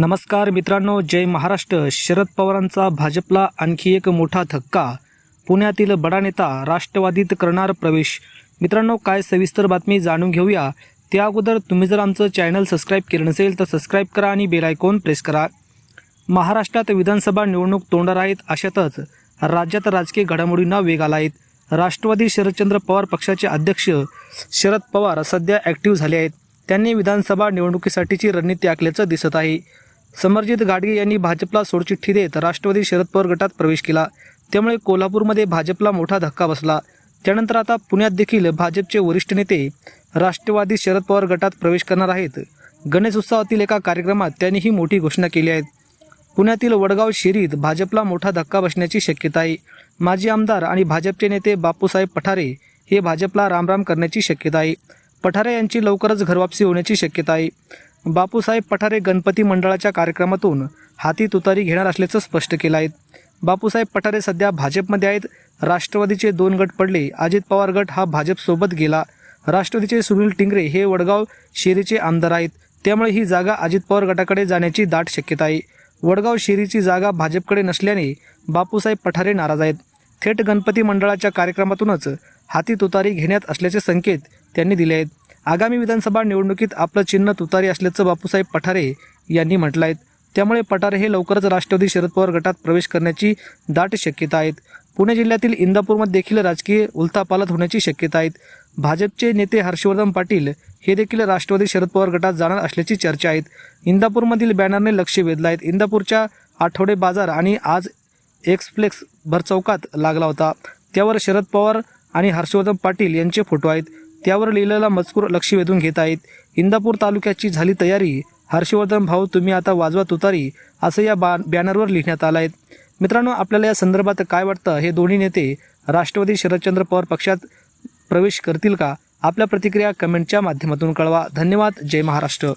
नमस्कार मित्रांनो जय महाराष्ट्र. शरद पवारांचा भाजपला आणखी एक मोठा धक्का. पुण्यातील बडा नेता राष्ट्रवादीत करणार प्रवेश. मित्रांनो काय सविस्तर बातमी जाणून घेऊया. त्या अगोदर तुम्ही जर आमचं चॅनल सबस्क्राईब केलं नसेल तर सबस्क्राईब करा आणि बेल आयकॉन प्रेस करा. महाराष्ट्रात विधानसभा निवडणूक तोंडार आहेत अशातच राज्यात राजकीय घडामोडींना वेग आला आहेत राष्ट्रवादी शरदचंद्र पवार पक्षाचे अध्यक्ष शरद पवार सध्या ॲक्टिव्ह झाले आहेत. त्यांनी विधानसभा निवडणुकीसाठीची रणनीती आखल्याचं दिसत आहे. समरजित गाडगे यांनी भाजपला सोडचिठ्ठी देत राष्ट्रवादी शरद पवार गटात प्रवेश केला. त्यामुळे कोल्हापूरमध्ये भाजपला मोठा धक्का बसला. त्यानंतर आता पुण्यात देखील भाजपचे वरिष्ठ नेते राष्ट्रवादी शरद पवार गटात प्रवेश करणार आहेत. गणेश उत्सवातील एका कार्यक्रमात त्यांनी ही मोठी घोषणा केली आहे. पुण्यातील वडगाव शिरीत भाजपला मोठा धक्का बसण्याची शक्यता आहे. माजी आमदार आणि भाजपचे नेते बापूसाहेब पठारे हे भाजपला रामराम करण्याची शक्यता आहे. पठारे यांची लवकरच घरवापसी होण्याची शक्यता आहे. बापूसाहेब पठारे गणपती मंडळाच्या कार्यक्रमातून हाती तुतारी घेणार असल्याचं स्पष्ट केलं आहे. बापूसाहेब पठारे सध्या भाजपमध्ये आहेत. राष्ट्रवादीचे दोन गट पडले. अजित पवार गट हा भाजपसोबत गेला. राष्ट्रवादीचे सुनील टिंगरे हे वडगाव शेरीचे आमदार आहेत. त्यामुळे ही जागा अजित पवार गटाकडे जाण्याची दाट शक्यता आहे. वडगाव शेरीची जागा भाजपकडे नसल्याने बापूसाहेब पठारे नाराज आहेत. थेट गणपती मंडळाच्या कार्यक्रमातूनच हाती तुतारी घेण्यात असल्याचे संकेत त्यांनी दिले आहेत. आगामी विधानसभा निवडणुकीत आपलं चिन्ह तुतारी असल्याचं बापूसाहेब पठारे यांनी म्हटलं आहे त्यामुळे पठारे हे लवकरच राष्ट्रवादी शरद पवार गटात प्रवेश करण्याची दाट शक्यता आहेत. पुणे जिल्ह्यातील इंदापूरमध्ये देखील राजकीय उलथापालत होण्याची शक्यता आहेत. भाजपचे नेते हर्षवर्धन पाटील हे देखील राष्ट्रवादी शरद पवार गटात जाणार असल्याची चर्चा आहेत. इंदापूरमधील बॅनरने लक्ष वेधलं आहेत इंदापूरच्या आठवडे बाजार आणि आज एक्सप्लेक्स भरचौकात लागला होता. त्यावर शरद पवार आणि हर्षवर्धन पाटील यांचे फोटो आहेत. त्यावर लिहिलेला मजकूर लक्ष वेधून घेत आहेत. इंदापूर तालुक्याची झाली तयारी. हर्षवर्धन भाऊ तुम्ही आता वाजवा तुतारी असं या बा बॅनरवर लिहिण्यात आलं आहे. मित्रांनो आपल्याला या संदर्भात काय वाटतं? हे दोन्ही नेते राष्ट्रवादी शरदचंद्र पवार पक्षात प्रवेश करतील का? आपल्या प्रतिक्रिया कमेंटच्या माध्यमातून कळवा. धन्यवाद. जय महाराष्ट्र.